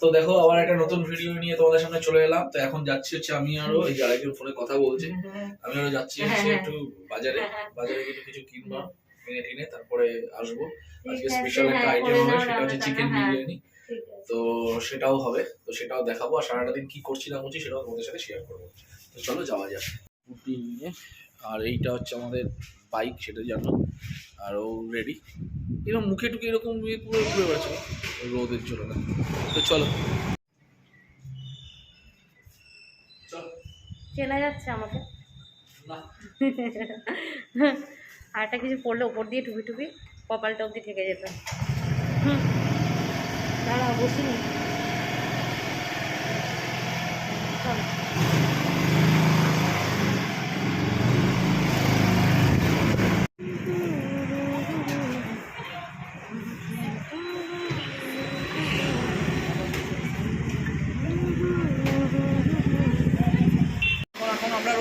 তো দেখো আবার একটা নতুন ভিডিও নিয়ে তোমাদের সামনে চলে এলাম। তো এখন যাচ্ছি হচ্ছে আমি আরও এই যে আরেকজন ফোনে কথা বলছে। আমি আরও যাচ্ছি হচ্ছে হ্যাঁ, একটু বাজারে। হ্যাঁ, বাজারে কিছু কিছু কিনবো কিনে টিনে তারপরে আসব। আজকে স্পেশাল একটা হ্যাঁ, আইটেম হবে সেটা হচ্ছে চিকেন হ্যাঁ। বিরিয়ানি। তো সেটাও হবে তো সেটাও দেখাবো। আর সারাটা দিন কি করছি না করছি সেটাও তোমাদের সাথে শেয়ার করব। তো চলো যাওয়া যাক। নিয়ে আর এইটা হচ্ছে আমাদের বাইক সেটা জানো? আর ও রেডি এরকম মুখে টুকে এরকম পুরো করে ঘুরে বেড়াচ্ছে রোদের জন্য না তো চলো। চলো। চেনা যাচ্ছে আমাকে। আর একটা কিছু পড়লে ওপর দিয়ে টুপি টুপি কপালটা অবধি থেকে যেত। হুম। দাঁড়াও বসিনি।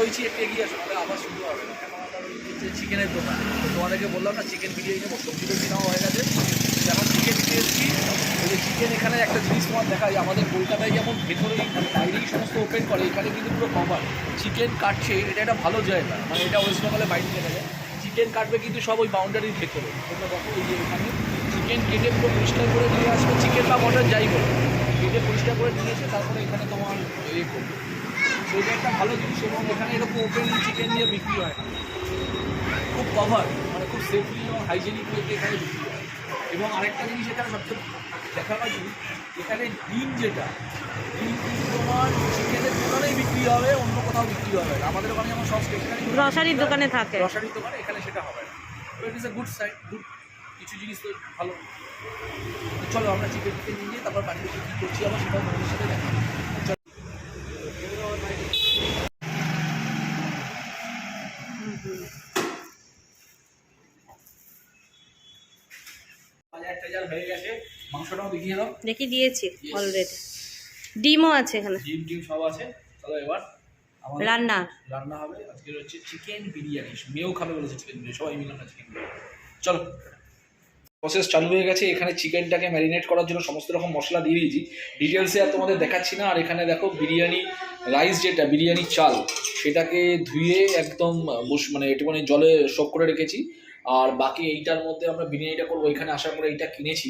রয়েছি একটু এগিয়ে আসো তাহলে আবার শুরু হবে। না চিকেনের দোকান। তো তোমাদেরকে বললাম না চিকেন বিরিয়ানি নেব, সবজি টবজি নেওয়া হয়ে গেছে। এখন চিকেন এসেছি। ওই চিকেন এখানে একটা জিনিস তোমার দেখা যায় আমাদের কলকাতায় যেমন ভেতরেই বাইরেই সমস্ত ওপেন করে, এখানে কিন্তু পুরো কভার চিকেন কাটছে, এটা একটা ভালো জায়গা মানে এটা ওয়েস্ট বেঙ্গলে বাইরে দেখা যায় চিকেন কাটবে কিন্তু সব ওই বাউন্ডারির ভেতরে। তোমরা দেখো এই যে এখানে চিকেন কেটে পুরো পরিষ্কার করে নিয়ে আসবে চিকেন বা মটন যাই বলো। কেটে পরিষ্কার করে নিয়ে এসে তারপরে এখানে তোমার ইয়ে করবে। এটা একটা ভালো জিনিস এবং এখানে এরকম ওপেন চিকেন দিয়ে বিক্রি হয়। না খুব কভার মানে খুব সেফলি এবং হাইজেনিক ওয়েতে এখানে বিক্রি হয়। এবং আরেকটা জিনিস এখানে সবচেয়ে দেখার জিনিস এখানে ডিম যেটা ডিম কিন্তু তোমার চিকেনের দোকানেই বিক্রি হবে অন্য কোথাও বিক্রি হবে না। আমাদের ওখানে যেমন সব স্টেশনারি গ্রসারির দোকানে থাকে। গ্রসারির দোকানে এখানে সেটা হবে না। তো it is a good side good কিছু জিনিস তো ভালো। চলো আমরা চিকেন টিকেন নিয়ে তারপর বাড়িতে কী করছি আবার সেটাও তোমাদের সাথে দেখা টাজার হয়ে গেছে মাংসটাও দেখিয়ে দাও। দেখি দিয়েছি অলরেডি ডিমও আছে এখানে। ডিম টিম সব আছে। চলো এবার রান্না। রান্না হবে। আজকে হচ্ছে চিকেন বিরিয়ানি। মেয়েও খাবে বলেছে চিকেন বিরিয়ানি। সবাই মিলে আমরা চিকেন বিরিয়ানি চলো। প্রসেস চালু হয়ে গেছে। এখানে চিকেনটাকে ম্যারিনেট করার জন্য সমস্ত রকম মশলা দিয়ে দিয়েছি। ডিটেলসে আর তোমাদের দেখাচ্ছি না। আর এখানে দেখো বিরিয়ানি রাইস যেটা বিরিয়ানি চাল সেটাকে ধুয়ে একদম বস মানে একটুখানি জলে সোক করে রেখেছি। আর বাকি এইটার মধ্যে আমরা বিরিয়ানিটা করব। এখানে আসার পরে এইটা কিনেছি।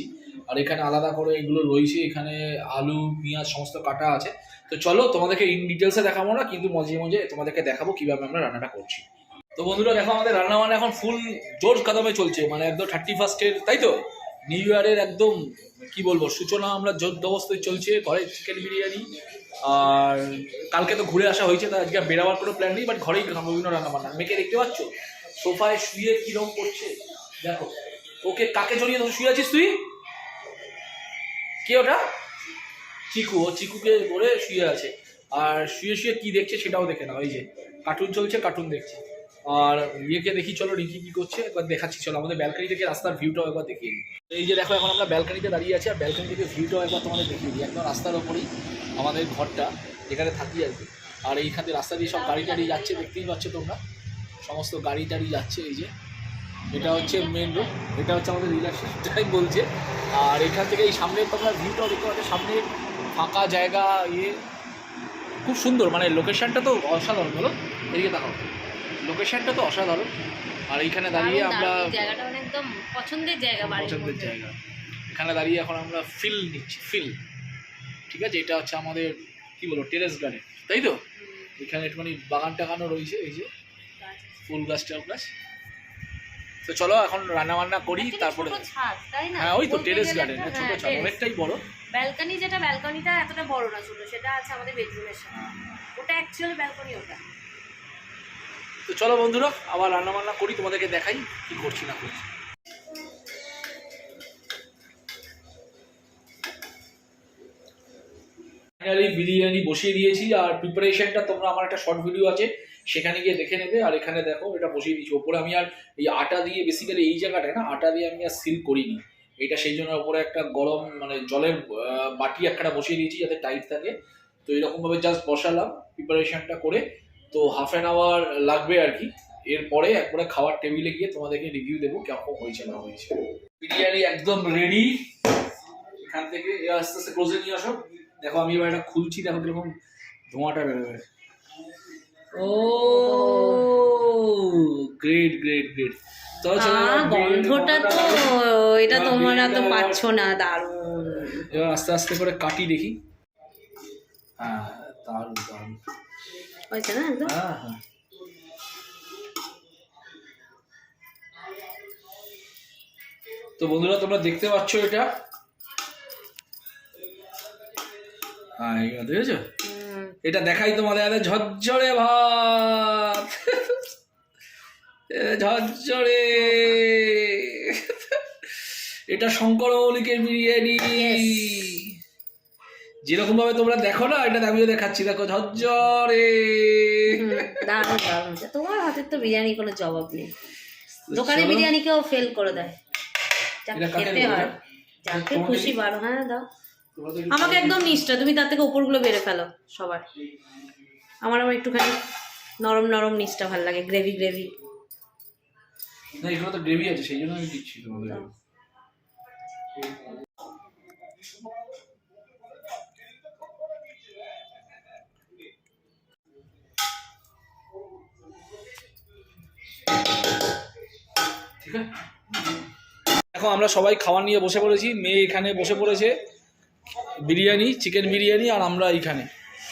আর এখানে আলাদা করে এগুলো রয়েছে। এখানে আলু, পেঁয়াজ, সমস্ত কাটা আছে। তো চলো তোমাদেরকে ইন ডিটেলসে দেখাবো না, কিন্তু মজে মজে তোমাদেরকে দেখাবো কীভাবে আমরা রান্নাটা করছি। তো বন্ধুরা, দেখো আমাদের রান্না বান্না এখন ফুল জোর কদমে চলছে। মানে একদম থার্টি ফার্স্টের তাই তো? নিউ ইয়ারের একদম, কি বলব, সূচনা আমরা জোর অবস্থায় চলছে। ঘরে চিকেন বিরিয়ানি। আর কালকে তো ঘুরে আসা হয়েছে, তাই আজকে বেরাবার কোনো প্ল্যান নেই বাট ঘরেই বিভিন্ন রান্না বান্না মেয়েকে দেখতে পাচ্ছ? সোফায় শুয়ে কিরম করছে? দেখো, ওকে কাকে জড়িয়ে তুই শুয়ে আছিস তুই? কে ওটা? চিকু, ও চিকুকে ধরে শুয়ে আছে। আর শুয়ে শুয়ে কি দেখছে সেটাও দেখে না, ওই যে কার্টুন চলছে কার্টুন দেখছে। আর ইয়েকে দেখি, চলো রিকি কি করছে, একবার দেখাচ্ছি, চলো। আমাদের ব্যালকানি থেকে রাস্তার ভিউটাও একবার দেখিয়ে এই যে দেখো, এখন আমরা ব্যালকানিতে দাঁড়িয়ে আছি, আর ব্যালকানি থেকে ভিউটাও একবার তোমাদের দেখিয়ে দিই। একদম রাস্তার ওপরেই আমাদের ঘরটা, যেখানে থাকি আর কি। আর এইখান রাস্তা দিয়ে সব গাড়ি টাড়ি যাচ্ছে, দেখতেই পাচ্ছ তোমরা। সমস্ত গাড়ি টাড়ি যাচ্ছে এই যে। এটা হচ্ছে মেন রোড এটা হচ্ছে আমাদের রিল্যাক্সেশন টাইম বলছে। আর এখান থেকে এই সামনে তোমরা ভিউটাও দেখতে পাচ্ছ সামনে ফাঁকা জায়গা ইয়ে। খুব সুন্দর মানে লোকেশনটা তো অসাধারণ বলো। এদিকে তাকাও। লোকেশনটা তো অসাধারণ। আর এইখানে দাঁড়িয়ে আমরা জায়গাটা মানে একদম পছন্দের জায়গা পছন্দের জায়গা। এখানে দাঁড়িয়ে এখন আমরা ফিল নিচ্ছি ফিল ঠিক আছে? এটা হচ্ছে আমাদের কি বলব টেরেস গার্ডেন তাই তো? এখানে একটুখানি বাগান টাগানও রয়েছে এই যে। ফুল গাছ টাল গাছ তো চলো এখন রান্না বান্না করি তারপরে? হ্যাঁ ওই তো টেরেস গার্ডেন একটা- ছোট হ্যাঁ, ছাদ অনেকটাই বড়। ব্যালকনি যেটা ব্যালকনিটা এতটা বড় না ছোট সেটা আছে আমাদের বেডরুমের সামনে। ওটা অ্যাকচুয়াল ব্যালকনি ওটা। তো চলো বন্ধুরা আবার রান্না বান্না করি তোমাদেরকে দেখাই কি করছি না করছি। ফাইনালি বিরিয়ানি বসিয়ে দিয়েছি আর প্রিপারেশনটা তোমরা আমার একটা শর্ট ভিডিও আছে। সেখানে গিয়ে দেখে নেবে, আর এখানে দেখো এটা বসিয়ে দিয়েছি। ওপরে আমি আর এই আটা দিয়ে বেসিক্যালি এই জায়গাটায় না, আটা দিয়ে আমি আর সিল করিনি। এটা সেই জন্য ওপরে একটা গরম মানে জলের বাটি একটা বসিয়ে দিয়েছি যাতে টাইট থাকে। তো এরকমভাবে জাস্ট বসালাম প্রিপারেশনটা করে। তো হাফ অ্যান আওয়ার লাগবে আর কি। এরপরে একবারে খাওয়ার টেবিলে গিয়ে তোমাদেরকে রিভিউ দেবো কেমন হয়েছে না হয়েছে। বিরিয়ানি একদম রেডি এখান থেকে এ আস্তে আস্তে ক্লোজে নিয়ে আসো। দেখো আমি এবার এটা খুলছি, দেখো কীরকম ধোঁয়াটা বেরোবে ও গ্রেট গ্রেট গ্রেট এবার গন্ধটা তো এটা তোমরা তো পাচ্ছ না দারুণ। এবার আস্তে আস্তে করে কাটি দেখি। হ্যাঁ দারুণ দারুণ। হয়েছে না একদম? হ্যাঁ হ্যাঁ। তো বন্ধুরা তোমরা দেখতে পাচ্ছ এটা? হ্যাঁ দেখেছ? এটা দেখাই তোমাদের হাতে ঝরঝরে ভাত। ঝরঝরে। এটা শঙ্কর মৌলিকের বিরিয়ানি। যেরকম ভাবে তোমরা দেখো না এটা আমিও দেখাচ্ছি দেখো ঝরঝরে। হুম, দারুণ দারুণ। তোমার হাতের তো বিরিয়ানি কোনো জবাব নেই। দোকানে বিরিয়ানি কেউ ফেল করে দেয়। খেতে হয়। যাকে খুশি? বারো হ্যাঁ দাও। আমাকে একদম নিষ্ঠা তুমি তার থেকে উপরগুলো বেড়ে ফেলো সবার। আমার আবার একটুখানি নরম নরম নিচটা ভালো লাগে গ্রেভি গ্রেভি না এগুলো তো গ্রেভি আছে সেই জন্য আমি দিচ্ছি তোমাদের। এখন আমরা সবাই খাবার নিয়ে বসে পড়েছি মেয়ে এখানে বসে পড়েছে। বিরিয়ানি চিকেন বিরিয়ানি আর আমরা এইখানে।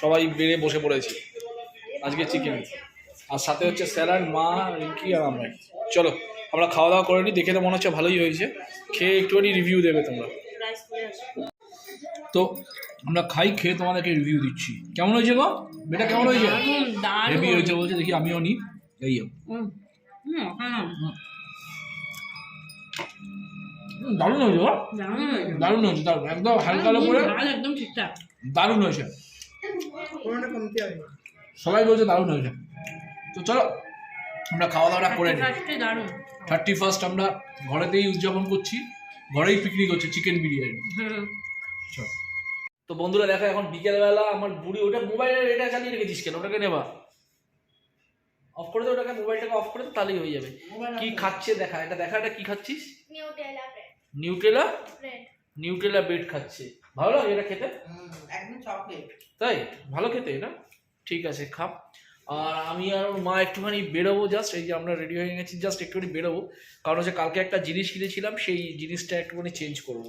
সবাই বেড়ে বসে পড়েছি। আজকে চিকেন আর সাথে হচ্ছে স্যালাড মা রিঙ্কি আর আমরা। চলো আমরা খাওয়া দাওয়া করে নিই দেখে তো মনে হচ্ছে ভালোই হয়েছে। খেয়ে একটুখানি রিভিউ দেবে তোমরা। তো আমরা খাই খেয়ে তোমাদেরকে রিভিউ দিচ্ছি। কেমন হয়েছে গো? বেটা কেমন হয়েছে? হেভি হয়েছে বলছে দেখি আমিও নিই এই। হুম, দারুণ হয়েছে দারুণ হয়েছে। দারুণ একদম হালকা করে একদম ঠিকঠাক। দারুণ হয়েছে। সবাই বলছে দারুণ হয়েছে। তো চলো আমরা খাওয়া দাওয়াটা করে নিই। থার্টি ফার্স্ট আমরা ঘরেতেই উদযাপন করছি ঘরেই পিকনিক হচ্ছে চিকেন বিরিয়ানি। চল। তো বন্ধুরা দেখো এখন বিকেলবেলা আমার বুড়ি ওটা মোবাইলের এটা চালিয়ে রেখেছিস কেন? ওটাকে নেবা। অফ করে দে ওটাকে মোবাইলটাকে অফ করে দে তাহলেই হয়ে যাবে। কি খাচ্ছে দেখা এটা দেখা এটা কি খাচ্ছিস? নিউটেলা ব্রেড নিউট্রেলা ব্রেড খাচ্ছে। ভালো লাগে এটা খেতে? একদম চকলেট তাই? ভালো খেতে না ঠিক আছে খাপ আর আমি আর ওর মা একটুখানি বেরোবো জাস্ট এই যে আমরা রেডি হয়ে গেছি জাস্ট একটুখানি বেরোবো। কারণ হচ্ছে কালকে একটা জিনিস কিনেছিলাম সেই জিনিসটা একটুখানি চেঞ্জ করব।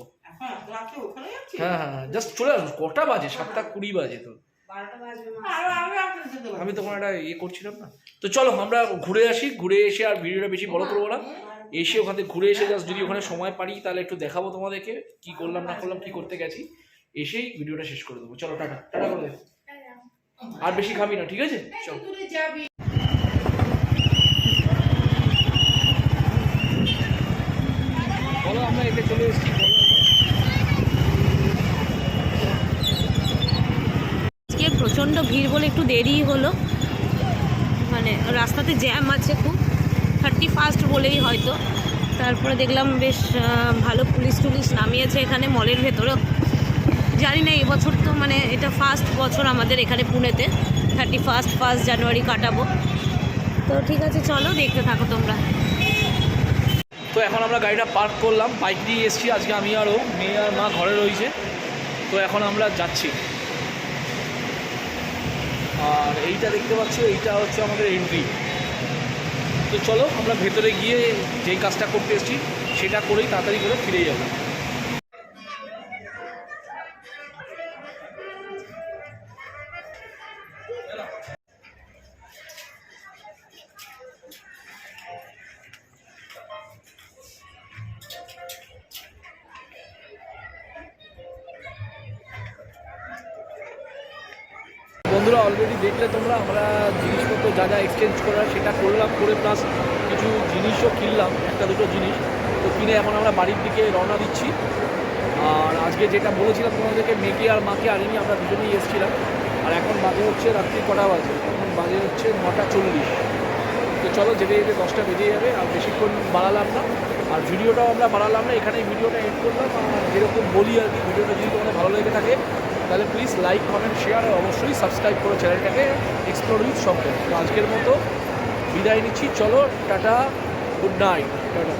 হ্যাঁ হ্যাঁ জাস্ট চলে আসব। কটা বাজে? সাতটা কুড়ি বাজে তো। আমি তখন একটা ইয়ে করছিলাম না। তো চলো আমরা ঘুরে আসি। ঘুরে এসে আর ভিডিওটা বেশি বড় করব না। এসে ওখান থেকে ঘুরে এসে জাস্ট যদি ওখানে সময় পারি তাহলে একটু দেখাবো তোমাদেরকে কি করলাম না করলাম কি করতে গেছি। এসেই ভিডিওটা শেষ করে দেবো। চলো টাটা। টাটা করে আর বেশি খাবি না ঠিক আছে? চল। বলো আমরা এতে চলে এসেছি আজকে প্রচণ্ড ভিড় বলে একটু দেরি হলো। মানে রাস্তাতে জ্যাম আছে খুব। থার্টি ফার্স্ট বলেই হয়তো। তারপরে দেখলাম বেশ ভালো পুলিশ টুলিশ নামিয়েছে এখানে মলের ভেতরে জানি না, এবছর তো মানে এটা ফার্স্ট বছর আমাদের এখানে পুনেতে। থার্টি ফার্স্ট ফার্স্ট জানুয়ারি কাটাবো। তো ঠিক আছে, চলো, দেখতে থাকো তোমরা। তো এখন আমরা গাড়িটা পার্ক করলাম বাইক নিয়ে এসেছি। আজকে আমি আরও মেয়ে আর মা ঘরে রয়েছে। তো এখন আমরা যাচ্ছি। আর এইটা দেখতে পাচ্ছ, এইটা হচ্ছে আমাদের এন্ট্রি তো চলো আমরা ভেতরে গিয়ে যেই কাজটা করতে এসেছি, সেটা করেই তাড়াতাড়ি করে ফিরে যাব। বন্ধুরা অলরেডি দেখলে তোমরা, আমরা জিনিসপত্র যা যা এক্সচেঞ্জ করার সেটা করলাম, করে প্লাস কিছু জিনিসও কিনলাম, একটা দুটো জিনিস। তো কিনে এখন আমরা বাড়ির দিকে রওনা দিচ্ছি। আর আজকে যেটা বলেছিলাম তোমাদেরকে মেয়েকে আর মাকে আনিনি আমরা দুজনেই এসেছিলাম। আর এখন বাজে হচ্ছে রাত্রি কটা বাজে? এখন বাজে হচ্ছে নটা চল্লিশ। তো চলো যেতে যেতে দশটা বেজে যাবে, আর বেশিক্ষণ বাড়ালাম না। আর ভিডিওটাও আমরা বাড়ালাম না, এখানেই ভিডিওটা এড করলাম। আর যেরকম বলি আর কি, ভিডিওটা যদি তোমাদের ভালো লেগে থাকে তাহলে প্লিজ লাইক কমেন্ট শেয়ার আর অবশ্যই সাবস্ক্রাইব করে চ্যানেলটাকে এক্সপ্লোর উইথ শঙ্কর আজকের মতো বিদায় নিচ্ছি। চলো, টাটা গুড নাইট টাটা